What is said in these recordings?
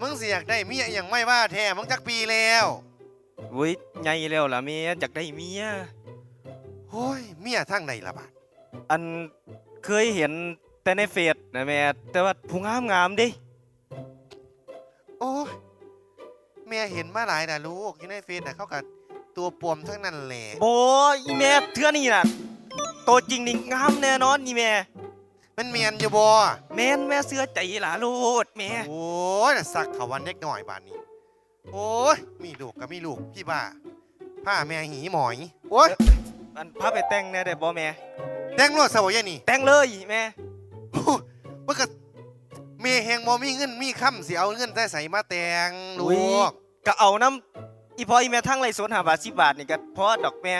มึงสิอยากได้เมียอหย่างไม่ว่าแท้มึงจักปีแล้วอุ้ยใหญ่แล้วล่ะแม่อยากได้เมีย โอ้ยเมียทางไหนล่ะบาดอันเคยเห็นแต่ในเฟซนะแม่แต่ว่าผู้งามงามๆเดิโอ้ยเมียเห็นมาหลายนะลูกอยู่ในเฟซน่ะเขากับตัวปวมทั้งนั้นแหละโอ้ยอีแม่เทื่อนี่น่ะตัวจริงนี่งามแน่นอนนี่แม่ มันเมียนอยู่บ่แม่นแม่เสื้อใจหลาโลดแม่ โอ้ยน่ะสักเขาวันเด็กหน่อยบาดนี้ โอ้ย มีลูกก็มีลูกพี่บ้าผ้าแม่หีหมอย โอ้ยอันพาไปแต่งแน่ได้บ่แม่แต่งรวดสวยยนี่แต่งเลยแม่ โอ้ยมันก็เมียแหงบ่มีเงินมีคำสิเอาเงินแต่ใส่มาแต่งลูกก็เอาน้ำอีพออีแม่ทั้งไรสวนหาบาทสิบาทนี่ก็พอดอกแม่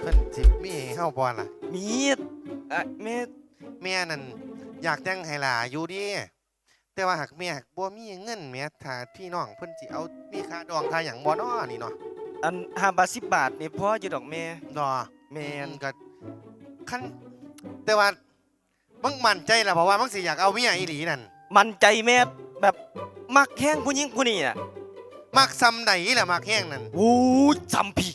เพิ่นสิมีให้เฮาบ่ล่ะมีอะแม่ แม่นั่นอยากแต่งให้หลาอยู่ดิแต่ว่าหากแม่หากบ่มีเงินแม่ถ้าพี่น้องเพิ่นสิเอามีค่าดองค่าหยังบ่น้อนี่เนาะอันหาบาทสิบบาทนี่พออยู่ดอกแม่ดอแม่แม่นนก็คันแต่ว่ามึงมั่นใจล่ะเพราะว่ามึงสิอยากเอาเมียอีหลีนั่นมันใจแม่แบบมักแห้งผู้หญิงผู้นี้น่ะมักซ้ำใดล่ะมักแห้งนั่นโอ้ยจำพี่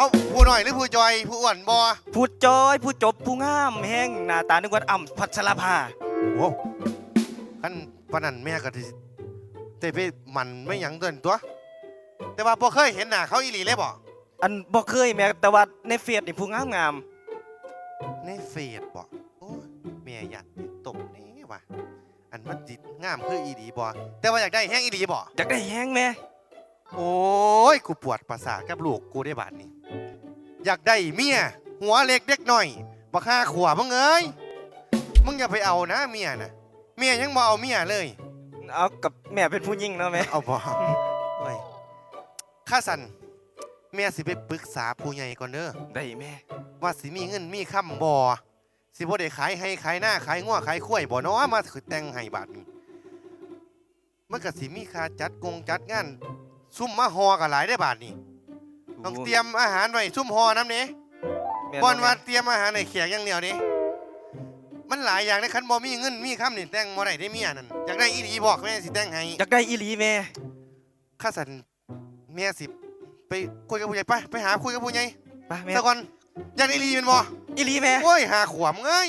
เขาผู้น้อยหรือผู้จอยผู้อ้วนบ่ผู้จอยผู้จบผู้งามแห้งหน้าตานึกว่าอ่ำพัชรภาโอ้คันปานนั้นแม่ก็สิแต่ไปมันไม่หยังเดินตัว แต่ว่าบ่เคยเห็นหน้าเขาอีหลีเลยบ่อันบ่เคยแม่แต่ว่าในเฟซนี่ผู้งามงามในเฟซบ่โอ้ยแม่ยัดตบนี่ว่ะอันมันจิตงามคืออีหลีบ่แต่ว่าอยากได้แห้งอีหลีบ่อยากได้แห้งแม่ โอ้ย กูปวดประสาทกับลูกกูได้บาดนี้ อยากได้เมีย หัวเล็กเด็กหน่อยบักห้าขวบมึงเอ้ย มึงอย่าไปเอานะเมียนะเมียยังบ่เอาเมียเลย เอากับแม่เป็นผู้หญิงเนาะแม่เอาบ่โอ้ยข้าสันเมียสิไปปรึกษาผู้ใหญ่ก่อนเด้อ ได้แม่ ว่าสิมีเงินมีคำบ่สิบ่ได้ขายให้ขายหน้าขายงัวขายข้วยบ่เนาะมาคือแต่งให้บาดนี้มันก็สิมีค่าจัดกงจัดงาน ซุ่มมาฮอก็หลายได้บาดนี้ต้องเตรียมอาหารไว้ซุ่มฮอน้ำนี้แม่บอนว่าเตรียมอาหารในเขียงอย่างเดียวนี้มันหลายอย่างในคันบ่มีเงินมีคำนี่แต่งบ่ได้ได้เมียนั่นอยากได้อีหลีบอกแม่สิแต่งให้อยากได้อีหลีแม่ข้าสันเมียสิไปคุยกับผู้ใหญ่ไปไปหาคุยกับผู้ใหญ่ไปแม่ซะก่อนอยากได้อีหลีเป็นบ่อีหลีแม่โอ้ยหาขวมเอ้ย